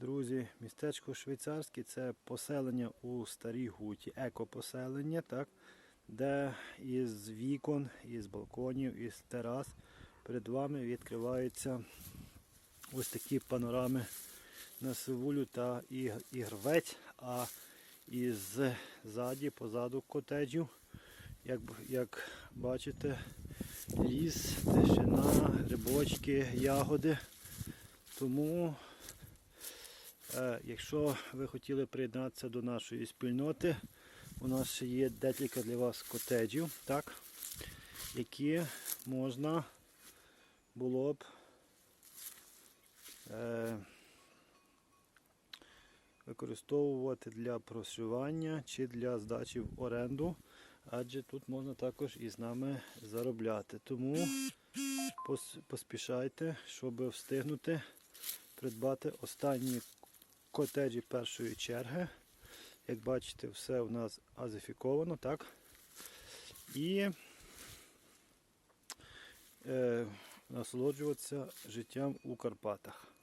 Друзі, містечко Швейцарське це поселення у Старій Гуті, екопоселення, так, де із вікон, із балконів, із терас перед вами відкриваються ось такі панорами на Сивулю та і, і Грвець, а із ззаді, позаду котеджів, як, як бачите, ліс, тишина, грибочки, ягоди. Тому Якщо ви хотіли приєднатися до нашої спільноти, у нас ще є декілька для вас котеджів, так, які можна було б е, використовувати для проживання чи для здачі в оренду, адже тут можна також із нами заробляти. Тому поспішайте, щоб встигнути придбати останні котеджі першої черги. Як бачите, все у нас азифіковано, так? І е, насолоджуватися життям у Карпатах.